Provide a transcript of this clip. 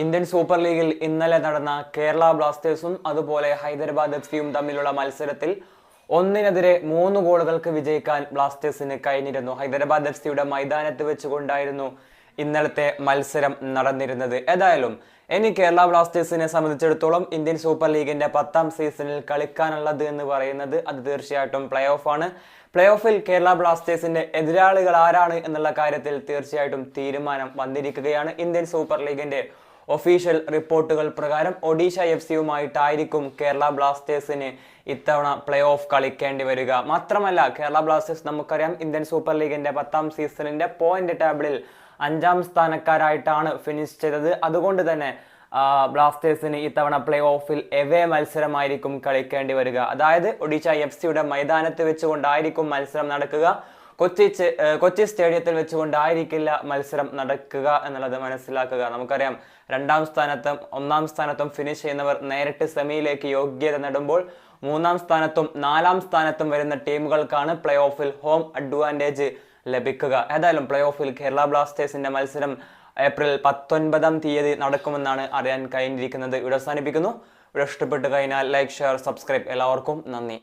Indian super ലീഗിൽ ഇന്നലെ നടന്ന കേരള ബ്ലാസ്റ്റേഴ്സും അതുപോലെ ഹൈദരാബാദ് എഫ് സിയും തമ്മിലുള്ള മത്സരത്തിൽ ഒന്നിനെതിരെ മൂന്ന് ഗോളുകൾക്ക് വിജയിക്കാൻ ബ്ലാസ്റ്റേഴ്സിന് കഴിഞ്ഞിരുന്നു. ഹൈദരാബാദ് എഫ് സിയുടെ മൈതാനത്ത് വെച്ചുകൊണ്ടായിരുന്നു ഇന്നലത്തെ മത്സരം നടന്നിരുന്നത്. ഏതായാലും ഇനി കേരള ബ്ലാസ്റ്റേഴ്സിനെ സംബന്ധിച്ചിടത്തോളം ഇന്ത്യൻ സൂപ്പർ ലീഗിന്റെ പത്താം സീസണിൽ കളിക്കാനുള്ളത് എന്ന് പറയുന്നത് അത് തീർച്ചയായിട്ടും പ്ലേ ഓഫ് ആണ്. പ്ലേ ഓഫിൽ കേരള ബ്ലാസ്റ്റേഴ്സിന്റെ എതിരാളികൾ ആരാണ് എന്നുള്ള കാര്യത്തിൽ തീർച്ചയായിട്ടും തീരുമാനം വന്നിരിക്കുകയാണ്. ഇന്ത്യൻ സൂപ്പർ ലീഗിന്റെ ഒഫീഷ്യൽ റിപ്പോർട്ടുകൾ പ്രകാരം ഒഡീഷ എഫ് സിയുമായിട്ടായിരിക്കും കേരള ബ്ലാസ്റ്റേഴ്സിന് ഇത്തവണ പ്ലേ ഓഫ് കളിക്കേണ്ടി വരിക. മാത്രമല്ല കേരള ബ്ലാസ്റ്റേഴ്സ് നമുക്കറിയാം ഇന്ത്യൻ സൂപ്പർ ലീഗിന്റെ പത്താം സീസണിന്റെ പോയിന്റ് ടേബിളിൽ അഞ്ചാം സ്ഥാനക്കാരായിട്ടാണ് ഫിനിഷ് ചെയ്തത്. അതുകൊണ്ട് തന്നെ ബ്ലാസ്റ്റേഴ്സിന് ഇത്തവണ പ്ലേ ഓഫിൽ എവേ മത്സരമായിരിക്കും കളിക്കേണ്ടി വരിക. അതായത് ഒഡീഷ എഫ് സിയുടെ മൈതാനത്ത് വെച്ചുകൊണ്ടായിരിക്കും മത്സരം നടക്കുക. കൊച്ചി കൊച്ചി സ്റ്റേഡിയത്തിൽ വെച്ചുകൊണ്ടായിരിക്കില്ല മത്സരം നടക്കുക എന്നുള്ളത് മനസ്സിലാക്കുക. നമുക്കറിയാം രണ്ടാം സ്ഥാനത്തും ഒന്നാം സ്ഥാനത്തും ഫിനിഷ് ചെയ്യുന്നവർ നേരിട്ട് സെമിയിലേക്ക് യോഗ്യത നേടുമ്പോൾ മൂന്നാം സ്ഥാനത്തും നാലാം സ്ഥാനത്തും വരുന്ന ടീമുകൾക്കാണ് പ്ലേ ഓഫിൽ ഹോം അഡ്വാന്റേജ് ലഭിക്കുക. ഏതായാലും പ്ലേ ഓഫിൽ കേരള ബ്ലാസ്റ്റേഴ്സിന്റെ മത്സരം ഏപ്രിൽ പത്തൊൻപതാം തീയതി നടക്കുമെന്നാണ് അറിയാൻ കഴിഞ്ഞിരിക്കുന്നത്. ഇവിടെ അവസാനിപ്പിക്കുന്നു. ഇവിടെ ഇഷ്ടപ്പെട്ട് കഴിഞ്ഞാൽ ലൈക്ക് ഷെയർ സബ്സ്ക്രൈബ് എല്ലാവർക്കും നന്ദി.